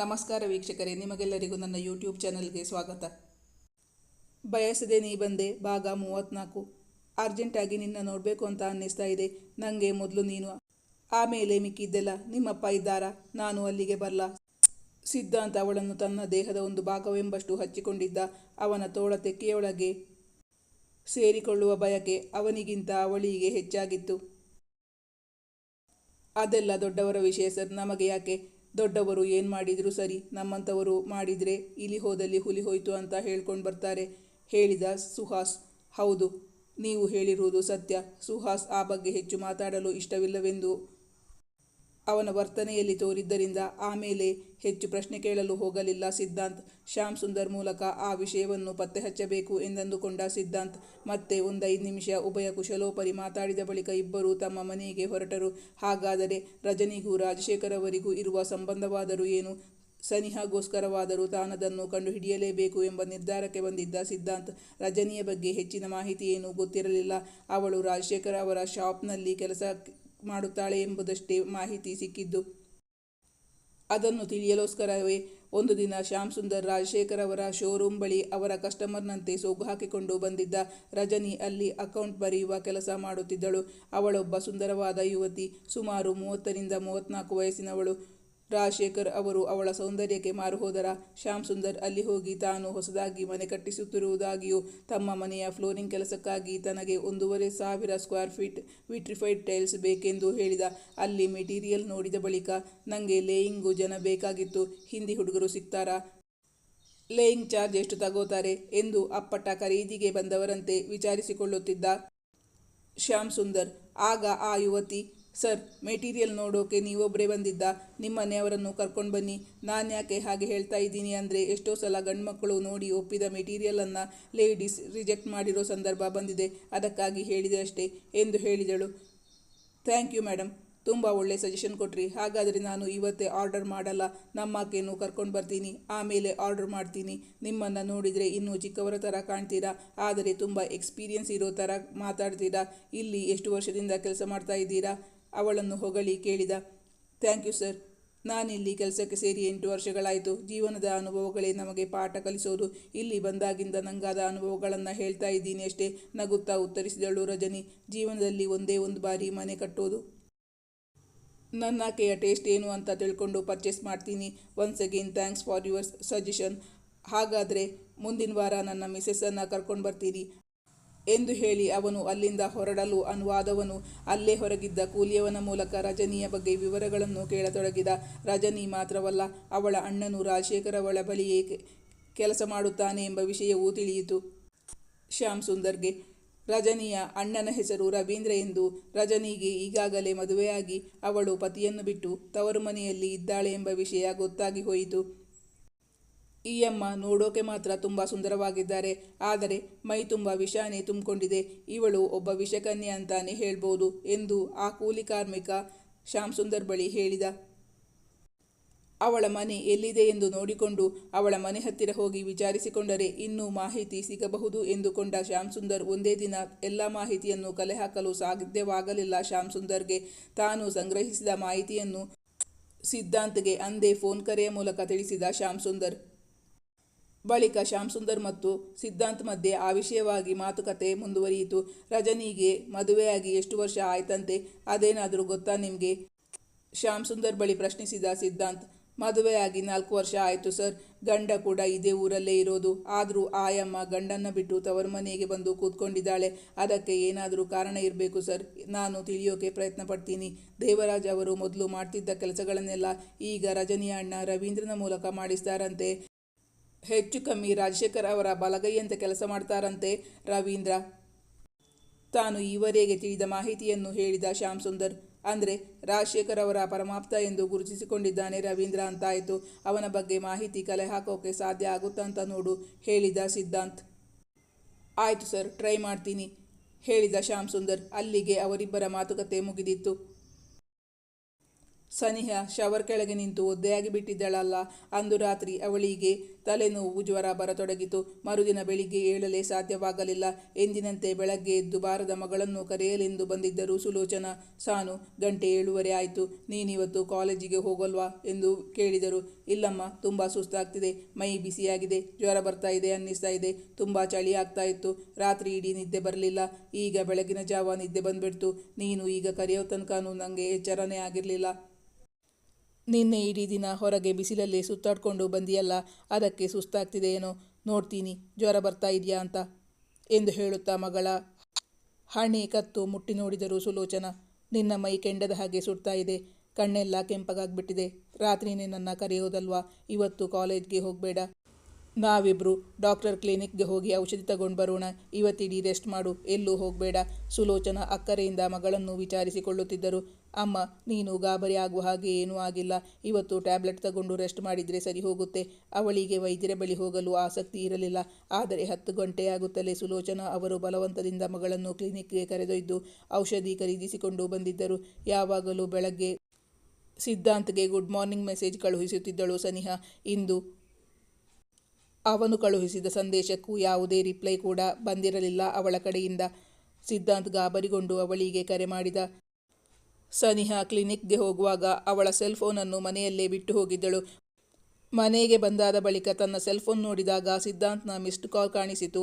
ನಮಸ್ಕಾರ ವೀಕ್ಷಕರೇ, ನಿಮಗೆಲ್ಲರಿಗೂ ನನ್ನ ಯೂಟ್ಯೂಬ್ ಚಾನಲ್ಗೆ ಸ್ವಾಗತ. ಬಯಸದೆ ನೀ ಬಂದೆ, ಭಾಗ ಮೂವತ್ನಾಲ್ಕು ಅರ್ಜೆಂಟಾಗಿ ನಿನ್ನ ನೋಡಬೇಕು ಅಂತ ಅನ್ನಿಸ್ತಾ ಇದೆ. ನನಗೆ ಮೊದಲು ನೀನು. ಆಮೇಲೆ ಮಿಕ್ಕಿದ್ದೆಲ್ಲ ನಿಮ್ಮಪ್ಪ ಇದ್ದಾರಾ, ನಾನು ಅಲ್ಲಿಗೆ ಬರಲ. ಸಿದ್ಧಾಂತ ಅವಳನ್ನು ತನ್ನ ದೇಹದ ಒಂದು ಭಾಗವೆಂಬಷ್ಟು ಹಚ್ಚಿಕೊಂಡಿದ್ದ. ಅವನ ತೋಳ ತೆಕ್ಕೆಯೊಳಗೆ ಸೇರಿಕೊಳ್ಳುವ ಬಯಕೆ ಅವನಿಗಿಂತ ಅವಳಿಗೆ ಹೆಚ್ಚಾಗಿತ್ತು. ಅದೆಲ್ಲ ದೊಡ್ಡವರ ವಿಷಯ ಸರ್, ನಮಗೆ ಯಾಕೆ? ದೊಡ್ಡವರು ಏನು ಮಾಡಿದರೂ ಸರಿ, ನಮ್ಮಂಥವರು ಮಾಡಿದರೆ ಇಲಿ ಹೋದಲ್ಲಿ ಹುಲಿ ಹೋಯಿತು ಅಂತ ಹೇಳ್ಕೊಂಡು ಬರ್ತಾರೆ. ಹೇಳಿದ ಸುಹಾಸ್, ಹೌದು, ನೀವು ಹೇಳಿರುವುದು ಸತ್ಯ. ಸುಹಾಸ್ ಆ ಬಗ್ಗೆ ಹೆಚ್ಚು ಮಾತಾಡಲು ಇಷ್ಟವಿಲ್ಲವೆಂದು ಅವನ ವರ್ತನೆಯಲ್ಲಿ ತೋರಿದ್ದರಿಂದ ಆಮೇಲೆ ಹೆಚ್ಚು ಪ್ರಶ್ನೆ ಕೇಳಲು ಹೋಗಲಿಲ್ಲ ಸಿದ್ಧಾಂತ್. ಶ್ಯಾಮ್ ಸುಂದರ್ ಮೂಲಕ ಆ ವಿಷಯವನ್ನು ಪತ್ತೆ ಹಚ್ಚಬೇಕು ಎಂದಂದುಕೊಂಡ ಸಿದ್ಧಾಂತ್. ಮತ್ತೆ ಒಂದೈದು ನಿಮಿಷ ಉಭಯ ಕುಶಲೋಪರಿ ಮಾತಾಡಿದ ಬಳಿಕ ಇಬ್ಬರು ತಮ್ಮ ಮನೆಗೆ ಹೊರಟರು. ಹಾಗಾದರೆ ರಜನಿಗೂ ರಾಜಶೇಖರ್ ಅವರಿಗೂ ಇರುವ ಸಂಬಂಧವಾದರೂ ಏನು? ಸನಿಹಗೋಸ್ಕರವಾದರೂ ತಾನದನ್ನು ಕಂಡುಹಿಡಿಯಲೇಬೇಕು ಎಂಬ ನಿರ್ಧಾರಕ್ಕೆ ಬಂದಿದ್ದ ಸಿದ್ಧಾಂತ್. ರಜನಿಯ ಬಗ್ಗೆ ಹೆಚ್ಚಿನ ಮಾಹಿತಿ ಏನೂ ಗೊತ್ತಿರಲಿಲ್ಲ. ಅವಳು ರಾಜಶೇಖರ್ ಅವರ ಶಾಪ್ನಲ್ಲಿ ಕೆಲಸ ಮಾಡುತ್ತಾಳೆ ಎಂಬುದಷ್ಟೇ ಮಾಹಿತಿ ಸಿಕ್ಕಿದ್ದು. ಅದನ್ನು ತಿಳಿಯಲೋಸ್ಕರವೇ ಒಂದು ದಿನ ಶ್ಯಾಮ್ ಸುಂದರ್ ರಾಜಶೇಖರ್ ಅವರ ಶೋರೂಮ್ ಬಳಿ ಅವರ ಕಸ್ಟಮರ್ನಂತೆ ಸೋಗು ಹಾಕಿಕೊಂಡು ಬಂದಿದ್ದ ರಜನಿ ಅಲ್ಲಿ ಅಕೌಂಟ್ ಬರೆಯುವ ಕೆಲಸ ಮಾಡುತ್ತಿದ್ದಳು. ಅವಳೊಬ್ಬ ಸುಂದರವಾದ ಯುವತಿ, ಸುಮಾರು ಮೂವತ್ತರಿಂದ ಮೂವತ್ತ್ನಾಲ್ಕು ವಯಸ್ಸಿನವಳು. ರಾಜಶೇಖರ್ ಅವರು ಅವಳ ಸೌಂದರ್ಯಕ್ಕೆ ಮಾರುಹೋದರ. ಶ್ಯಾಮ್ ಸುಂದರ್ ಅಲ್ಲಿ ಹೋಗಿ ತಾನು ಹೊಸದಾಗಿ ಮನೆ ಕಟ್ಟಿಸುತ್ತಿರುವುದಾಗಿಯೂ, ತಮ್ಮ ಮನೆಯ ಫ್ಲೋರಿಂಗ್ ಕೆಲಸಕ್ಕಾಗಿ ತನಗೆ ಒಂದೂವರೆ ಸಾವಿರ ಸ್ಕ್ವೇರ್ ಫೀಟ್ ವಿಟ್ರಿಫೈಡ್ ಟೈಲ್ಸ್ ಬೇಕೆಂದು ಹೇಳಿದ. ಅಲ್ಲಿ ಮೆಟೀರಿಯಲ್ ನೋಡಿದ ಬಳಿಕ ನನಗೆ ಲೇಯಿಂಗು ಜನ ಬೇಕಾಗಿತ್ತು, ಹಿಂದಿ ಹುಡುಗರು ಸಿಗ್ತಾರಾ? ಲೇಯಿಂಗ್ ಚಾರ್ಜ್ ಎಷ್ಟು ತಗೋತಾರೆ? ಎಂದು ಅಪ್ಪಟ ಖರೀದಿಗೆ ಬಂದವರಂತೆ ವಿಚಾರಿಸಿಕೊಳ್ಳುತ್ತಿದ್ದ ಶ್ಯಾಮ್ ಸುಂದರ್. ಆಗ ಆ ಯುವತಿ ಸರ್, ಮೆಟೀರಿಯಲ್ ನೋಡೋಕೆ ನೀವೊಬ್ಬರೇ ಬಂದಿದ್ದ? ನಿಮ್ಮ ಮನೆಯವರನ್ನು ಕರ್ಕೊಂಡು ಬನ್ನಿ. ನಾನು ಯಾಕೆ ಹಾಗೆ ಹೇಳ್ತಾ ಇದ್ದೀನಿ ಅಂದರೆ ಎಷ್ಟೋ ಸಲ ಗಂಡ್ಮಕ್ಕಳು ನೋಡಿ ಒಪ್ಪಿದ ಮೆಟೀರಿಯಲನ್ನು ಲೇಡೀಸ್ ರಿಜೆಕ್ಟ್ ಮಾಡಿರೋ ಸಂದರ್ಭ ಬಂದಿದೆ. ಅದಕ್ಕಾಗಿ ಹೇಳಿದೆ ಅಷ್ಟೇ ಎಂದು ಹೇಳಿದಳು. ಥ್ಯಾಂಕ್ ಯು ಮೇಡಮ್ ತುಂಬ ಒಳ್ಳೆ ಸಜೆಷನ್ ಕೊಟ್ರಿ. ಹಾಗಾದರೆ ನಾನು ಇವತ್ತೇ ಆರ್ಡರ್ ಮಾಡಲ್ಲ. ನಮ್ಮ ಕರ್ಕೊಂಡು ಬರ್ತೀನಿ. ಆಮೇಲೆ ಆರ್ಡರ್ ಮಾಡ್ತೀನಿ. ನಿಮ್ಮನ್ನು ನೋಡಿದರೆ ಇನ್ನೂ ಚಿಕ್ಕವರ ಥರ ಕಾಣ್ತೀರಾ? ಆದರೆ ತುಂಬ ಎಕ್ಸ್ಪೀರಿಯನ್ಸ್ ಇರೋ ಥರ ಮಾತಾಡ್ತೀರಾ? ಇಲ್ಲಿ ಎಷ್ಟು ವರ್ಷದಿಂದ ಕೆಲಸ ಮಾಡ್ತಾ ಇದ್ದೀರಾ? ಅವಳನ್ನು ಹೊಗಳಿ ಕೇಳಿದ ಥ್ಯಾಂಕ್ ಯು ಸರ್ ನಾನಿಲ್ಲಿ ಕೆಲಸಕ್ಕೆ ಸೇರಿ ಎಂಟು ವರ್ಷಗಳಾಯಿತು. ಜೀವನದ ಅನುಭವಗಳೇ ನಮಗೆ ಪಾಠ ಕಲಿಸೋದು. ಇಲ್ಲಿ ಬಂದಾಗಿಂದ ನಂಗಾದ ಅನುಭವಗಳನ್ನು ಹೇಳ್ತಾ ಇದ್ದೀನಿ ಅಷ್ಟೇ, ನಗುತ್ತಾ ಉತ್ತರಿಸಿದಳು ರಜನಿ. ಜೀವನದಲ್ಲಿ ಒಂದೇ ಒಂದು ಬಾರಿ ಮನೆ ಕಟ್ಟೋದು. ನನ್ನ ಆಕೆಯ ಟೇಸ್ಟ್ ಏನು ಅಂತ ತಿಳ್ಕೊಂಡು ಪರ್ಚೇಸ್ ಮಾಡ್ತೀನಿ. Once again thanks for your suggestion ಹಾಗಾದರೆ ಮುಂದಿನ ವಾರ ನನ್ನ ಮಿಸೆಸ್ಸನ್ನು ಕರ್ಕೊಂಡು ಬರ್ತೀನಿ ಎಂದು ಹೇಳಿ ಅವನು ಅಲ್ಲಿಂದ ಹೊರಡಲು ಅನುವಾದವನು. ಅಲ್ಲೇ ಹೊರಗಿದ್ದ ಕೂಲಿಯವನ ಮೂಲಕ ರಜನಿಯ ಬಗ್ಗೆ ವಿವರಗಳನ್ನು ಕೇಳತೊಡಗಿದ ರಜನಿ ಮಾತ್ರವಲ್ಲ, ಅವಳ ಅಣ್ಣನು ರಾಜಶೇಖರ್ ಅವಳ ಬಳಿಯೇ ಕೆಲಸ ಮಾಡುತ್ತಾನೆ ಎಂಬ ವಿಷಯವೂ ತಿಳಿಯಿತು. ಶ್ಯಾಮ್ ಸುಂದರ್ಗೆ, ರಜನಿಯ ಅಣ್ಣನ ಹೆಸರು ರವೀಂದ್ರ ಎಂದು ರಜನಿಗೆ ಈಗಾಗಲೇ ಮದುವೆಯಾಗಿ ಅವಳು ಪತಿಯನ್ನು ಬಿಟ್ಟು ತವರು ಮನೆಯಲ್ಲಿ ಇದ್ದಾಳೆ ಎಂಬ ವಿಷಯ ಗೊತ್ತಾಗಿ ಹೋಯಿತು. ಈ ಅಮ್ಮ ನೋಡೋಕೆ ಮಾತ್ರ ತುಂಬ ಸುಂದರವಾಗಿದ್ದಾರೆ. ಆದರೆ ಮೈ ತುಂಬ ವಿಷಾನೇ ತುಂಬಿಕೊಂಡಿದೆ. ಇವಳು ಒಬ್ಬ ವಿಷಕನ್ಯೆ ಅಂತಾನೆ ಹೇಳ್ಬೋದು ಎಂದು ಆ ಕೂಲಿ ಕಾರ್ಮಿಕ ಶ್ಯಾಮ್ ಸುಂದರ್ ಬಳಿ ಹೇಳಿದ. ಅವಳ ಮನೆ ಎಲ್ಲಿದೆ ಎಂದು ನೋಡಿಕೊಂಡು ಅವಳ ಮನೆ ಹತ್ತಿರ ಹೋಗಿ ವಿಚಾರಿಸಿಕೊಂಡರೆ ಇನ್ನೂ ಮಾಹಿತಿ ಸಿಗಬಹುದು ಎಂದುಕೊಂಡ ಶ್ಯಾಮ್ ಸುಂದರ್ ಒಂದೇ ದಿನ ಎಲ್ಲ ಮಾಹಿತಿಯನ್ನು ಕಲೆ ಹಾಕಲು ಸಾಧ್ಯವಾಗಲಿಲ್ಲ ಶ್ಯಾಮ್ ಸುಂದರ್ಗೆ ತಾನು ಸಂಗ್ರಹಿಸಿದ ಮಾಹಿತಿಯನ್ನು ಸಿದ್ಧಾಂತ್ಗೆ ಅಂದೇ ಫೋನ್ ಕರೆಯ ಮೂಲಕ ತಿಳಿಸಿದ ಶ್ಯಾಮ್ ಸುಂದರ್ ಬಳಿಕ ಶ್ಯಾಮ್ ಸುಂದರ್ ಮತ್ತು ಸಿದ್ಧಾಂತ್ ಮಧ್ಯೆ ಆ ವಿಷಯವಾಗಿ ಮಾತುಕತೆ ಮುಂದುವರಿಯಿತು. ರಜನಿಗೆ ಮದುವೆಯಾಗಿ ಎಷ್ಟು ವರ್ಷ ಆಯ್ತಂತೆ ಅದೇನಾದರೂ ಗೊತ್ತಾ ನಿಮಗೆ? ಶ್ಯಾಮ್ ಸುಂದರ್ ಬಳಿ ಪ್ರಶ್ನಿಸಿದ ಸಿದ್ಧಾಂತ್, ಮದುವೆಯಾಗಿ ನಾಲ್ಕು ವರ್ಷ ಆಯಿತು ಸರ್, ಗಂಡ ಕೂಡ ಇದೇ ಊರಲ್ಲೇ ಇರೋದು. ಆದರೂ ಆಯಮ್ಮ ಗಂಡನ್ನ ಬಿಟ್ಟು ತವರು ಮನೆಗೆ ಬಂದು ಕೂತ್ಕೊಂಡಿದ್ದಾಳೆ. ಅದಕ್ಕೆ ಏನಾದರೂ ಕಾರಣ ಇರಬೇಕು ಸರ್? ನಾನು ತಿಳಿಯೋಕೆ ಪ್ರಯತ್ನ ಪಡ್ತೀನಿ. ದೇವರಾಜ್ ಅವರು ಮೊದಲು ಮಾಡ್ತಿದ್ದ ಕೆಲಸಗಳನ್ನೆಲ್ಲ ಈಗ ರಜನಿಯ ಅಣ್ಣ ರವೀಂದ್ರನ ಮೂಲಕ ಮಾಡಿಸ್ತಾರಂತೆ. ಹೆಚ್ಚು ಕಮ್ಮಿ ರಾಜಶೇಖರ್ ಅವರ ಬಲಗೈಯಂತೆ ಕೆಲಸ ಮಾಡ್ತಾರಂತೆ ರವೀಂದ್ರ. ತಾನು ಈವರೆಗೆ ತಿಳಿದ ಮಾಹಿತಿಯನ್ನು ಹೇಳಿದ ಶ್ಯಾಮ್ ಸುಂದರ್, ಅಂದರೆ ರಾಜಶೇಖರ್ ಅವರ ಪರಮಾಪ್ತ ಎಂದು ಗುರುತಿಸಿಕೊಂಡಿದ್ದಾನೆ ರವೀಂದ್ರ ಅಂತಾಯಿತು. ಅವನ ಬಗ್ಗೆ ಮಾಹಿತಿ ಕಲೆ ಹಾಕೋಕೆ ಸಾಧ್ಯ ಆಗುತ್ತಾ ಅಂತ ನೋಡು, ಹೇಳಿದ ಸಿದ್ಧಾಂತ್. ಆಯಿತು ಸರ್, ಟ್ರೈ ಮಾಡ್ತೀನಿ, ಹೇಳಿದ ಶ್ಯಾಮ್ ಸುಂದರ್. ಅಲ್ಲಿಗೆ ಅವರಿಬ್ಬರ ಮಾತುಕತೆ ಮುಗಿದಿತ್ತು. ಸನಿಹ ಶವರ್ ಕೆಳಗೆ ನಿಂತು ಒದ್ದೆಯಾಗಿ ಬಿಟ್ಟಿದ್ದಳಲ್ಲ. ಅಂದು ರಾತ್ರಿ ಅವಳಿಗೆ ತಲೆನೋವು ಜ್ವರ ಬರತೊಡಗಿತು. ಮರುದಿನ ಬೆಳಿಗ್ಗೆ ಏಳಲೇ ಸಾಧ್ಯವಾಗಲಿಲ್ಲ. ಎಂದಿನಂತೆ ಬೆಳಗ್ಗೆ ಎದ್ದು ಬಾರದ ಮಗಳನ್ನು ಕರೆಯಲೆಂದು ಬಂದಿದ್ದರು ಸುಲೋಚನ ಸಾನು, ಗಂಟೆ ಏಳುವರೆ ಆಯಿತು. ನೀನಿವತ್ತು ಕಾಲೇಜಿಗೆ ಹೋಗಲ್ವಾ? ಎಂದು ಕೇಳಿದರು. ಇಲ್ಲಮ್ಮ, ತುಂಬ ಸುಸ್ತಾಗ್ತಿದೆ. ಮೈ ಬಿಸಿಯಾಗಿದೆ. ಜ್ವರ ಬರ್ತಾ ಇದೆ ಅನ್ನಿಸ್ತಾ ಇದೆ. ತುಂಬ ಚಳಿ ಆಗ್ತಾ ಇತ್ತು. ರಾತ್ರಿ ಇಡೀ ನಿದ್ದೆ ಬರಲಿಲ್ಲ. ಈಗ ಬೆಳಗಿನ ಜಾವ ನಿದ್ದೆ ಬಂದ್ಬಿಡ್ತು. ನೀನು ಈಗ ಕರೆಯೋ ತನಕನೂ ನನಗೆ ಎಚ್ಚರನೇ ಆಗಿರಲಿಲ್ಲ. ನಿನ್ನೆ ಇಡೀ ದಿನ ಹೊರಗೆ ಬಿಸಿಲಲ್ಲಿ ಸುತ್ತಾಡ್ಕೊಂಡು ಬಂದಿಯಲ್ಲ, ಅದಕ್ಕೆ ಸುಸ್ತಾಗ್ತಿದೆ ಏನೋ, ನೋಡ್ತೀನಿ, ಜ್ವರ ಬರ್ತಾ ಇದೆಯಾ ಅಂತ, ಎಂದು ಹೇಳುತ್ತಾ ಮಗಳ. ಹಣೆ ಕತ್ತು ಮುಟ್ಟಿ ನೋಡಿದರು ಸುಲೋಚನ, ನಿನ್ನ ಮೈ ಕೆಂಡದ ಹಾಗೆ ಸುಡ್ತಾ ಇದೆ, ಕಣ್ಣೆಲ್ಲ ಕೆಂಪಗಾಗ್ಬಿಟ್ಟಿದೆ ರಾತ್ರಿ ನಿನ್ನನ್ನು ಕರೆಯೋದಲ್ವಾ ಇವತ್ತು ಕಾಲೇಜ್ಗೆ ಹೋಗಬೇಡ. ನಾವಿಬ್ರು ಡಾಕ್ಟರ್ ಕ್ಲಿನಿಕ್ಗೆ ಹೋಗಿ ಔಷಧಿ ತಗೊಂಡು ಬರೋಣ. ಇವತ್ತಿಡೀ ರೆಸ್ಟ್ ಮಾಡು. ಎಲ್ಲೂ ಹೋಗಬೇಡ. ಸುಲೋಚನ ಅಕ್ಕರೆಯಿಂದ ಮಗಳನ್ನು ವಿಚಾರಿಸಿಕೊಳ್ಳುತ್ತಿದ್ದರು. ಅಮ್ಮ, ನೀನು ಗಾಬರಿ ಆಗುವ ಹಾಗೆ ಏನೂ ಆಗಿಲ್ಲ. ಇವತ್ತು ಟ್ಯಾಬ್ಲೆಟ್ ತಗೊಂಡು ರೆಸ್ಟ್ ಮಾಡಿದರೆ ಸರಿ ಹೋಗುತ್ತೆ. ಅವಳಿಗೆ ವೈದ್ಯರ ಬಳಿ ಹೋಗಲು ಆಸಕ್ತಿ ಇರಲಿಲ್ಲ. ಆದರೆ ಹತ್ತು ಗಂಟೆಯಾಗುತ್ತಲೇ ಸುಲೋಚನ ಅವರು ಬಲವಂತದಿಂದ ಮಗಳನ್ನು ಕ್ಲಿನಿಕ್ಗೆ ಕರೆದೊಯ್ದು ಔಷಧಿ ಖರೀದಿಸಿಕೊಂಡು ಬಂದಿದ್ದರು. ಯಾವಾಗಲೂ ಬೆಳಗ್ಗೆ ಸಿದ್ಧಾಂತ್ಗೆ ಗುಡ್ ಮಾರ್ನಿಂಗ್ ಮೆಸೇಜ್ ಕಳುಹಿಸುತ್ತಿದ್ದಳು ಸನಿಹಾ. ಇಂದು ಅವನು ಕಳುಹಿಸಿದ ಸಂದೇಶಕ್ಕೂ ಯಾವುದೇ ರಿಪ್ಲೈ ಕೂಡ ಬಂದಿರಲಿಲ್ಲ. ಅವಳ ಕಡೆಯಿಂದ ಸಿದ್ಧಾಂತ್ ಗಾಬರಿಗೊಂಡು ಅವಳಿಗೆ ಕರೆ ಮಾಡಿದ. ಸನಿಹಾ ಕ್ಲಿನಿಕ್ಗೆ ಹೋಗುವಾಗ ಅವಳ ಸೆಲ್ ಫೋನನ್ನು ಮನೆಯಲ್ಲೇ ಬಿಟ್ಟು ಹೋಗಿದ್ದಳು. ಮನೆಗೆ ಬಂದಾದ ಬಳಿಕ ತನ್ನ ಸೆಲ್ ಫೋನ್ ನೋಡಿದಾಗ ಸಿದ್ಧಾಂತ್ನ ಮಿಸ್ಡ್ ಕಾಲ್ ಕಾಣಿಸಿತು.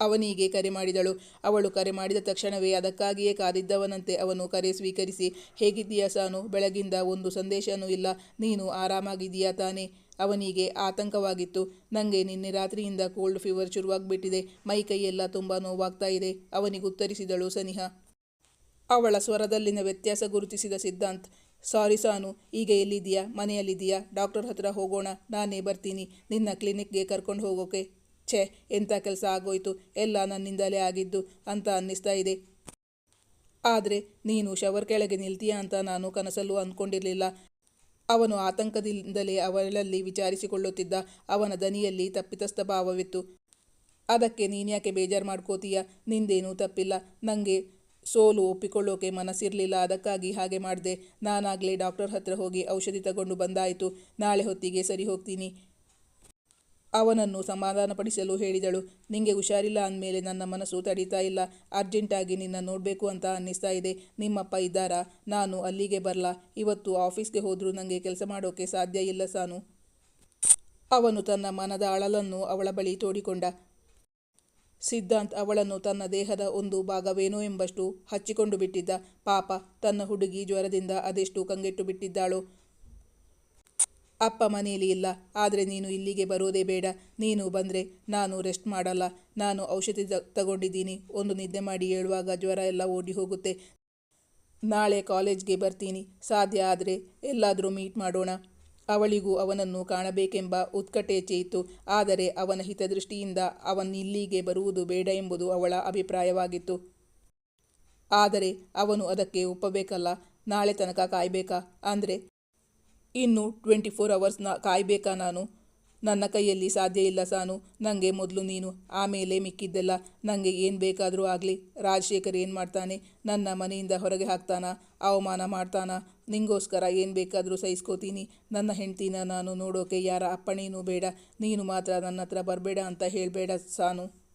ಅವನಿಗೆ ಕರೆ ಮಾಡಿದಳು. ಅವಳು ಕರೆ ಮಾಡಿದ ತಕ್ಷಣವೇ ಅದಕ್ಕಾಗಿಯೇ ಕಾದಿದ್ದವನಂತೆ ಅವನು ಕರೆ ಸ್ವೀಕರಿಸಿ, ಹೇಗಿದ್ದೀಯಾ ಸಾನು? ಬೆಳಗಿಂದ ಒಂದು ಸಂದೇಶನೂ ಇಲ್ಲ. ನೀನು ಆರಾಮಾಗಿದ್ದೀಯಾ ತಾನೇ? ಅವನಿಗೆ ಆತಂಕವಾಗಿತ್ತು. ನನಗೆ ನಿನ್ನೆ ರಾತ್ರಿಯಿಂದ ಕೋಲ್ಡ್ ಫೀವರ್ ಶುರುವಾಗ್ಬಿಟ್ಟಿದೆ. ಮೈ ಕೈಯೆಲ್ಲ ತುಂಬ ನೋವಾಗ್ತಾ ಇದೆ. ಅವನಿಗೆ ಉತ್ತರಿಸಿದಳು ಸನಿಹಾ. ಅವಳ ಸ್ವರದಲ್ಲಿನ ವ್ಯತ್ಯಾಸ ಗುರುತಿಸಿದ ಸಿದ್ಧಾಂತ್, ಸಾರಿ ಸಾನು, ಈಗ ಎಲ್ಲಿದ್ದೀಯಾ? ಮನೆಯಲ್ಲಿದ್ದೀಯಾ? ಡಾಕ್ಟರ್ ಹತ್ರ ಹೋಗೋಣ. ನಾನೇ ಬರ್ತೀನಿ. ನಿನ್ನ ಕ್ಲಿನಿಕ್ಗೆ ಕರ್ಕೊಂಡು ಹೋಗೋಕೆ. ಛೇ, ಎಂಥ ಕೆಲಸ ಆಗೋಯ್ತು? ಎಲ್ಲ ನನ್ನಿಂದಲೇ ಆಗಿದ್ದು, ಅಂತ ಅನ್ನಿಸ್ತಾ ಇದೆ. ಆದರೆ ನೀನು ಶವರ್ ಕೆಳಗೆ ನಿಲ್ತೀಯಾ? ಅಂತ ನಾನು ಕನಸಲ್ಲೂ ಅಂದ್ಕೊಂಡಿರಲಿಲ್ಲ ಅವನು ಆತಂಕದಿಂದಲೇ ಅವಳಲ್ಲಿ ವಿಚಾರಿಸಿಕೊಳ್ಳುತ್ತಿದ್ದ ಅವನ ದನಿಯಲ್ಲಿ ತಪ್ಪಿತಸ್ಥ ಭಾವವಿತ್ತು. ಅದಕ್ಕೆ ನೀನ್ಯಾಕೆ ಬೇಜಾರು ಮಾಡ್ಕೋತೀಯ? ನಿಂದೇನೂ ತಪ್ಪಿಲ್ಲ. ನನಗೆ ಸೋಲು ಒಪ್ಪಿಕೊಳ್ಳೋಕೆ ಮನಸ್ಸಿರಲಿಲ್ಲ. ಅದಕ್ಕಾಗಿ ಹಾಗೆ ಮಾಡಿದೆ. ನಾನಾಗಲೇ ಡಾಕ್ಟರ್ ಹತ್ರ ಹೋಗಿ ಔಷಧಿ ತಗೊಂಡು ಬಂದಾಯಿತು. ನಾಳೆ ಹೊತ್ತಿಗೆ ಸರಿ ಹೋಗ್ತೀನಿ. ಅವನನ್ನು ಸಮಾಧಾನಪಡಿಸಲು ಹೇಳಿದಳು. ನಿಂಗೆ ಹುಷಾರಿಲ್ಲ ಅಂದಮೇಲೆ ನನ್ನ ಮನಸ್ಸು ತಡೀತಾ ಇಲ್ಲ. ಅರ್ಜೆಂಟಾಗಿ ನಿನ್ನ ನೋಡಬೇಕು ಅಂತ ಅನ್ನಿಸ್ತಾ ಇದೆ. ನಿಮ್ಮಪ್ಪ ಇದ್ದಾರಾ? ನಾನು ಅಲ್ಲಿಗೆ ಬರಲಾ. ಇವತ್ತು ಆಫೀಸ್ಗೆ ಹೋದರೂ ನನಗೆ ಕೆಲಸ ಮಾಡೋಕ್ಕೆ ಸಾಧ್ಯ ಇಲ್ಲ ಸಾನು. ಅವನು ತನ್ನ ಮನದ ಅಳಲನ್ನು ಅವಳ ಬಳಿ ತೋಡಿಕೊಂಡ. ಸಿದ್ಧಾಂತ್ ಅವಳನ್ನು ತನ್ನ ದೇಹದ ಒಂದು ಭಾಗವೇನೋ ಎಂಬಷ್ಟು ಹಚ್ಚಿಕೊಂಡು ಬಿಟ್ಟಿದ್ದ. ಪಾಪ, ತನ್ನ ಹುಡುಗಿ ಜ್ವರದಿಂದ ಅದೆಷ್ಟು ಕಂಗೆಟ್ಟು ಬಿಟ್ಟಿದ್ದಾಳೋ. ಅಪ್ಪ ಮನೆಯಲ್ಲಿ ಇಲ್ಲ, ಆದರೆ ನೀನು ಇಲ್ಲಿಗೆ ಬರೋದೇ ಬೇಡ. ನೀನು ಬಂದರೆ ನಾನು ರೆಸ್ಟ್ ಮಾಡಲ್ಲ. ನಾನು ಔಷಧಿ ತಗೊಂಡಿದ್ದೀನಿ. ಒಂದು ನಿದ್ದೆ ಮಾಡಿ ಹೇಳುವಾಗ ಜ್ವರ ಎಲ್ಲ ಓಡಿ ಹೋಗುತ್ತೆ. ನಾಳೆ ಕಾಲೇಜ್ಗೆ ಬರ್ತೀನಿ. ಸಾಧ್ಯ ಆದರೆ ಎಲ್ಲಾದರೂ ಮೀಟ್ ಮಾಡೋಣ. ಅವಳಿಗೂ ಅವನನ್ನು ಕಾಣಬೇಕೆಂಬ ಉತ್ಕಟೆ ಇತ್ತು ಆದರೆ ಅವನ ಹಿತದೃಷ್ಟಿಯಿಂದ ಅವನಿಲ್ಲಿಗೆ ಬರುವುದು ಬೇಡ ಎಂಬುದು ಅವಳ ಅಭಿಪ್ರಾಯವಾಗಿತ್ತು. ಆದರೆ ಅವನು ಅದಕ್ಕೆ ಒಪ್ಪಬೇಕಲ್ಲ. ನಾಳೆ ತನಕ ಕಾಯಬೇಕಾ? ಅಂದರೆ ಇನ್ನು ಟ್ವೆಂಟಿ ಫೋರ್ ಅವರ್ಸ್ನ ಕಾಯಬೇಕಾ ನಾನು? ನನ್ನ ಕೈಯಲ್ಲಿ ಸಾಧ್ಯ ಇಲ್ಲ ಸಾನು. ನನಗೆ ಮೊದಲು ನೀನು, ಆಮೇಲೆ ಮಿಕ್ಕಿದ್ದೆಲ್ಲ ನನಗೆ ಏನು ಬೇಕಾದರೂ ಆಗಲಿ. ರಾಜಶೇಖರ್ ಏನು ಮಾಡ್ತಾನೆ? ನನ್ನ ಮನೆಯಿಂದ ಹೊರಗೆ ಹಾಕ್ತಾನ? ಅವಮಾನ ಮಾಡ್ತಾನ? ನಿಂಗೋಸ್ಕರ ಏನು ಬೇಕಾದರೂ ಸಹಿಸ್ಕೋತೀನಿ. ನನ್ನ ಹೆಂಡ್ತಿನ ನಾನು ನೋಡೋಕೆ ಯಾರ ಅಪ್ಪಣೆಯೂ ಬೇಡ. ನೀನು ಮಾತ್ರ ನನ್ನ ಹತ್ರ ಬರಬೇಡ ಅಂತ ಹೇಳಬೇಡ ಸಾನು.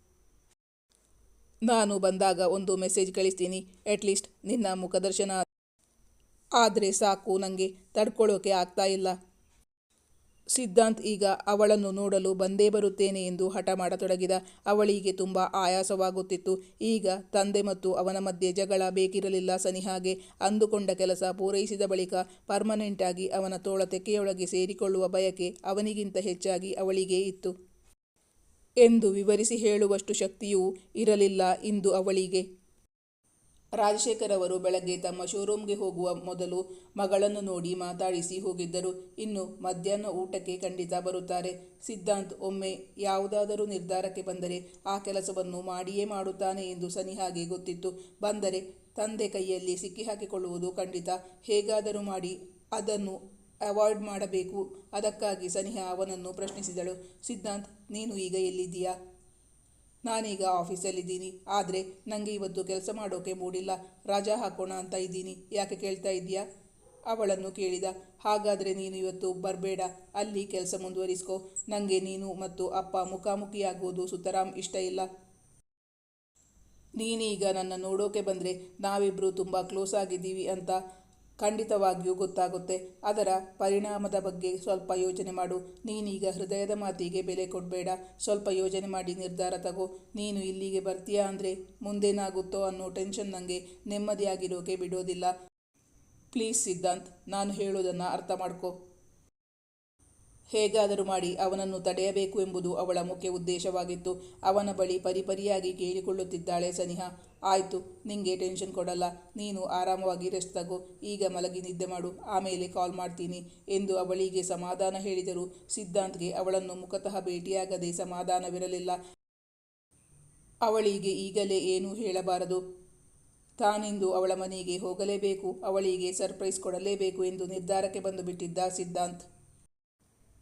ನಾನು ಬಂದಾಗ ಒಂದು ಮೆಸೇಜ್ ಕಳಿಸ್ತೀನಿ. ಅಟ್ಲೀಸ್ಟ್ ನಿನ್ನ ಮುಖದರ್ಶನ ಆದರೆ ಸಾಕು ನನಗೆ ತಡ್ಕೊಳ್ಳೋಕೆ ಆಗ್ತಾ ಇಲ್ಲ. ಸಿದ್ಧಾಂತ್ ಈಗ ಅವಳನ್ನು ನೋಡಲು ಬಂದೇ ಬರುತ್ತೇನೆ ಎಂದು ಹಠ ಮಾಡತೊಡಗಿದ. ಅವಳಿಗೆ ತುಂಬ ಆಯಾಸವಾಗುತ್ತಿತ್ತು. ಈಗ ತಂದೆ ಮತ್ತು ಅವನ ಮಧ್ಯೆ ಜಗಳ ಬೇಕಿರಲಿಲ್ಲ ಸನಿಹಾಗೆ ಅಂದುಕೊಂಡ ಕೆಲಸ ಪೂರೈಸಿದ ಬಳಿಕ ಪರ್ಮನೆಂಟಾಗಿ ಅವನ ತೋಳ ತೆಕೆಯೊಳಗೆ ಸೇರಿಕೊಳ್ಳುವ ಬಯಕೆ ಅವನಿಗಿಂತ ಹೆಚ್ಚಾಗಿ ಅವಳಿಗೆ ಇತ್ತು. ಎಂದು ವಿವರಿಸಿ ಹೇಳುವಷ್ಟು ಶಕ್ತಿಯೂ ಇರಲಿಲ್ಲ ಇಂದು ಅವಳಿಗೆ. ರಾಜಶೇಖರ್ ಅವರು ಬೆಳಗ್ಗೆ ತಮ್ಮ ಶೋರೂಮ್ಗೆ ಹೋಗುವ ಮೊದಲು ಮಗಳನ್ನು ನೋಡಿ ಮಾತಾಡಿಸಿ ಹೋಗಿದ್ದರು. ಇನ್ನು ಮಧ್ಯಾಹ್ನ ಊಟಕ್ಕೆ ಖಂಡಿತ ಬರುತ್ತಾರೆ. ಸಿದ್ಧಾಂತ್, ಒಮ್ಮೆ ಯಾವುದಾದರೂ ನಿರ್ಧಾರಕ್ಕೆ ಬಂದರೆ ಆ ಕೆಲಸವನ್ನು ಮಾಡಿಯೇ ಮಾಡುತ್ತಾನೆ ಎಂದು ಸನಿಹಾಗೆ ಗೊತ್ತಿತ್ತು. ಬಂದರೆ ತಂದೆ ಕೈಯಲ್ಲಿ ಸಿಕ್ಕಿಹಾಕಿಕೊಳ್ಳುವುದು ಖಂಡಿತ. ಹೇಗಾದರೂ ಮಾಡಿ ಅದನ್ನು ಅವಾಯ್ಡ್ ಮಾಡಬೇಕು. ಅದಕ್ಕಾಗಿ ಸನಿಹಾ ಅವನನ್ನು ಪ್ರಶ್ನಿಸಿದಳು. ಸಿದ್ಧಾಂತ್, ನೀನು ಈಗ ಎಲ್ಲಿದ್ದೀಯಾ? ನಾನೀಗ ಆಫೀಸಲ್ಲಿದ್ದೀನಿ. ಆದರೆ ನನಗೆ ಇವತ್ತು ಕೆಲಸ ಮಾಡೋಕೆ ಮೂಡಿಲ್ಲ. ರಜಾ ಹಾಕೋಣ ಅಂತ ಇದ್ದೀನಿ. ಯಾಕೆ ಕೇಳ್ತಾ ಇದ್ದೀಯಾ? ಅವಳನ್ನು ಕೇಳಿದ. ಹಾಗಾದರೆ ನೀನು ಇವತ್ತು ಬರಬೇಡ. ಅಲ್ಲಿ ಕೆಲಸ ಮುಂದುವರಿಸ್ಕೋ. ನನಗೆ ನೀನು ಮತ್ತು ಅಪ್ಪ ಮುಖಾಮುಖಿಯಾಗುವುದು ಸುತರಾಮ್ ಇಷ್ಟ ಇಲ್ಲ. ನೀನೀಗ ನನ್ನ ನೋಡೋಕೆ ಬಂದರೆ ನಾವಿಬ್ಬರು ತುಂಬ ಕ್ಲೋಸ್ ಆಗಿದ್ದೀವಿ ಅಂತ ಖಂಡಿತವಾಗಿಯೂ ಗೊತ್ತಾಗುತ್ತೆ. ಅದರ ಪರಿಣಾಮದ ಬಗ್ಗೆ ಸ್ವಲ್ಪ ಯೋಚನೆ ಮಾಡು. ನೀನೀಗ ಹೃದಯದ ಮಾತಿಗೆ ಬೆಲೆ ಕೊಡಬೇಡ. ಸ್ವಲ್ಪ ಯೋಚನೆ ಮಾಡಿ ನಿರ್ಧಾರ ತಗೋ. ನೀನು ಇಲ್ಲಿಗೆ ಬರ್ತೀಯಾ ಅಂದರೆ ಮುಂದೇನಾಗುತ್ತೋ ಅನ್ನೋ ಟೆನ್ಷನ್ ನನಗೆ ನೆಮ್ಮದಿಯಾಗಿರೋಕೆ ಬಿಡೋದಿಲ್ಲ. ಪ್ಲೀಸ್ ಸಿದ್ಧಾಂತ್, ನಾನು ಹೇಳೋದನ್ನು ಅರ್ಥ ಮಾಡ್ಕೋ. ಹೇಗಾದರೂ ಮಾಡಿ ಅವನನ್ನು ತಡೆಯಬೇಕು ಎಂಬುದು ಅವಳ ಮುಖ್ಯ ಉದ್ದೇಶವಾಗಿತ್ತು. ಅವನ ಬಳಿ ಪರಿಪರಿಯಾಗಿ ಕೇಳಿಕೊಳ್ಳುತ್ತಿದ್ದಾಳೆ ಸನಿಹಾ. ಆಯಿತು, ನಿಂಗೆ ಟೆನ್ಷನ್ ಕೊಡಲ್ಲ. ನೀನು ಆರಾಮವಾಗಿ ರೆಸ್ಟ್ ತಗೋ. ಈಗ ಮಲಗಿ ನಿದ್ದೆ ಮಾಡು. ಆಮೇಲೆ ಕಾಲ್ ಮಾಡ್ತೀನಿ ಎಂದು ಅವಳಿಗೆ ಸಮಾಧಾನ ಹೇಳಿದರು. ಸಿದ್ಧಾಂತ್ಗೆ ಅವಳನ್ನು ಮುಖತಃ ಭೇಟಿಯಾಗದೆ ಸಮಾಧಾನವಿರಲಿಲ್ಲ. ಅವಳಿಗೆ ಈಗಲೇ ಏನೂ ಹೇಳಬಾರದು. ತಾನಿಂದು ಅವಳ ಮನೆಗೆ ಹೋಗಲೇಬೇಕು. ಅವಳಿಗೆ ಸರ್ಪ್ರೈಸ್ ಕೊಡಲೇಬೇಕು ಎಂದು ನಿರ್ಧಾರಕ್ಕೆ ಬಂದು ಬಿಟ್ಟಿದ್ದ ಸಿದ್ಧಾಂತ್.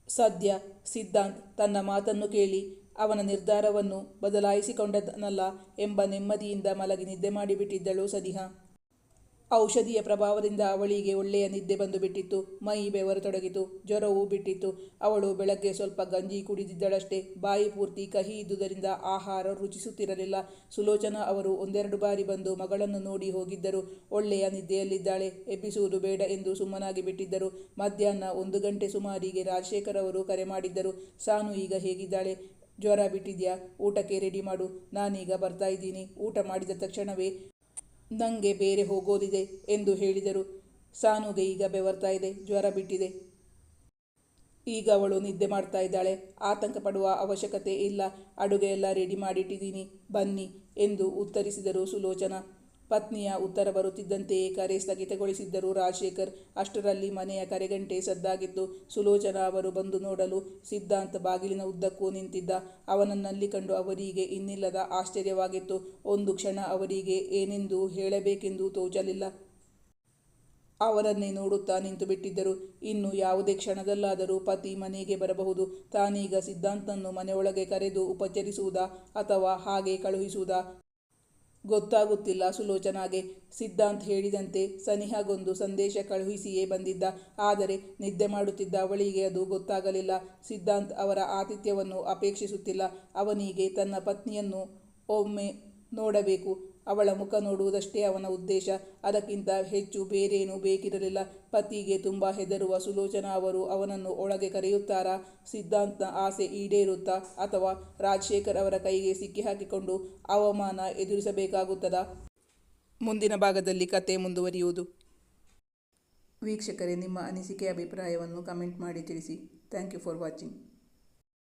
ಸದ್ಯ ಸಿದ್ಧಾಂತ್ ತನ್ನ ಮಾತನ್ನು ಕೇಳಿ ಅವನ ನಿರ್ಧಾರವನ್ನು ಬದಲಾಯಿಸಿಕೊಂಡನಲ್ಲ ಎಂಬ ನೆಮ್ಮದಿಯಿಂದ ಮಲಗಿ ನಿದ್ದೆ ಮಾಡಿಬಿಟ್ಟಿದ್ದಳು ಸನಿಹಾ. ಔಷಧಿಯ ಪ್ರಭಾವದಿಂದ ಅವಳಿಗೆ ಒಳ್ಳೆಯ ನಿದ್ದೆ ಬಂದು ಬಿಟ್ಟಿತ್ತು ಮೈ ಬೆವರತೊಡಗಿತು ಜ್ವರವೂ ಬಿಟ್ಟಿತ್ತು. ಅವಳು ಬೆಳಗ್ಗೆ ಸ್ವಲ್ಪ ಗಂಜಿ ಕುಡಿದಿದ್ದಳಷ್ಟೇ. ಬಾಯಿ ಪೂರ್ತಿ ಕಹಿ ಇದ್ದುದರಿಂದ ಆಹಾರ ರುಚಿಸುತ್ತಿರಲಿಲ್ಲ. ಸುಲೋಚನಾ ಅವರು ಒಂದೆರಡು ಬಾರಿ ಬಂದು ಮಗಳನ್ನು ನೋಡಿ ಹೋಗಿದ್ದರು. ಒಳ್ಳೆಯ ನಿದ್ದೆಯಲ್ಲಿದ್ದಾಳೆ. ಎಬ್ಬಿಸುವುದು ಬೇಡ ಎಂದು ಸುಮ್ಮನಾಗಿ ಬಿಟ್ಟಿದ್ದರು. ಮಧ್ಯಾಹ್ನ ಒಂದು ಗಂಟೆ ಸುಮಾರಿಗೆ ರಾಜಶೇಖರ್ ಅವರು ಕರೆ ಮಾಡಿದ್ದರು. ಸಾನು ಈಗ ಹೇಗಿದ್ದಾಳೆ? ಜ್ವರ ಬಿಟ್ಟಿದ್ಯಾ? ಊಟಕ್ಕೆ ರೆಡಿ ಮಾಡು. ನಾನೀಗ ಬರ್ತಾ ಇದ್ದೀನಿ. ಊಟ ಮಾಡಿದ ತಕ್ಷಣವೇ ನನಗೆ ಬೇರೆ ಹೋಗೋದಿದೆ ಎಂದು ಹೇಳಿದರು. ಸಾನುಗೆ ಈಗ ಬೆವರ್ತಾ ಇದೆ, ಜ್ವರ ಬಿಟ್ಟಿದೆ. ಈಗ ಅವಳು ನಿದ್ದೆ ಮಾಡ್ತಾ ಇದ್ದಾಳೆ. ಆತಂಕ ಪಡುವ ಅವಶ್ಯಕತೆ ಇಲ್ಲ. ಅಡುಗೆ ಎಲ್ಲ ರೆಡಿ ಮಾಡಿಟ್ಟಿದ್ದೀನಿ. ಬನ್ನಿ ಎಂದು ಉತ್ತರಿಸಿದರು ಸುಲೋಚನಾ. ಪತ್ನಿಯ ಉತ್ತರ ಬರುತ್ತಿದ್ದಂತೆಯೇ ಕರೆ ಸ್ಥಗಿತಗೊಳಿಸಿದ್ದರು ರಾಜಶೇಖರ್. ಅಷ್ಟರಲ್ಲಿ ಮನೆಯ ಕರೆಗಂಟೆ ಸದ್ದಾಗಿತ್ತು. ಸುಲೋಚನಾ ಅವರು ಬಂದು ನೋಡಲು ಸಿದ್ಧಾಂತ್ ಬಾಗಿಲಿನ ಉದ್ದಕ್ಕೂ ನಿಂತಿದ್ದ. ಅವನನ್ನಲ್ಲಿ ಕಂಡು ಅವರಿಗೆ ಇನ್ನಿಲ್ಲದ ಆಶ್ಚರ್ಯವಾಗಿತ್ತು. ಒಂದು ಕ್ಷಣ ಅವರಿಗೆ, ಏನೆಂದು ಹೇಳಬೇಕೆಂದು ತೋಚಲಿಲ್ಲ. ಅವರನ್ನೇ ನೋಡುತ್ತಾ ನಿಂತು ಬಿಟ್ಟಿದ್ದರು. ಇನ್ನು ಯಾವುದೇ ಕ್ಷಣದಲ್ಲಾದರೂ ಪತಿ ಮನೆಗೆ ಬರಬಹುದು. ತಾನೀಗ ಸಿದ್ಧಾಂತನ್ನು ಮನೆಯೊಳಗೆ ಕರೆದು ಉಪಚರಿಸುವುದಾ ಅಥವಾ ಹಾಗೆ ಕಳುಹಿಸುವುದಾ? ಗೊತ್ತಾಗುತ್ತಿಲ್ಲ. ಸುಲೋಚನಾಗೆ ಸಿದ್ಧಾಂತ್ ಹೇಳಿದಂತೆ ಸನಿಹಗೊಂದು ಸಂದೇಶ ಕಳುಹಿಸಿಯೇ ಬಂದಿದ್ದ. ಆದರೆ ನಿದ್ದೆ ಮಾಡುತ್ತಿದ್ದ ಅವಳಿಗೆ ಅದು ಗೊತ್ತಾಗಲಿಲ್ಲ. ಸಿದ್ಧಾಂತ್ ಅವರ ಆತಿಥ್ಯವನ್ನು ಅಪೇಕ್ಷಿಸುತ್ತಿಲ್ಲ. ಅವನಿಗೆ ತನ್ನ ಪತ್ನಿಯನ್ನು ಒಮ್ಮೆ ನೋಡಬೇಕು. ಅವಳ ಮುಖ ನೋಡುವುದಷ್ಟೇ ಅವನ ಉದ್ದೇಶ. ಅದಕ್ಕಿಂತ ಹೆಚ್ಚು ಬೇರೇನೂ ಬೇಕಿರಲಿಲ್ಲ. ಪತಿಗೆ ತುಂಬ ಹೆದರುವ ಸುಲೋಚನಾ ಅವರು ಅವನನ್ನು ಒಳಗೆ ಕರೆಯುತ್ತಾರಾ? ಸಿದ್ಧಾಂತ್ನ ಆಸೆ ಈಡೇರುತ್ತಾ? ಅಥವಾ ರಾಜಶೇಖರ್ ಅವರ ಕೈಗೆ ಸಿಕ್ಕಿ ಹಾಕಿಕೊಂಡು ಅವಮಾನ ಎದುರಿಸಬೇಕಾಗುತ್ತದಾ? ಮುಂದಿನ ಭಾಗದಲ್ಲಿ ಕತೆ ಮುಂದುವರಿಯುವುದು. ವೀಕ್ಷಕರೇ, ನಿಮ್ಮ ಅನಿಸಿಕೆ, ಅಭಿಪ್ರಾಯವನ್ನು ಕಮೆಂಟ್ ಮಾಡಿ ತಿಳಿಸಿ. Thank you for watching.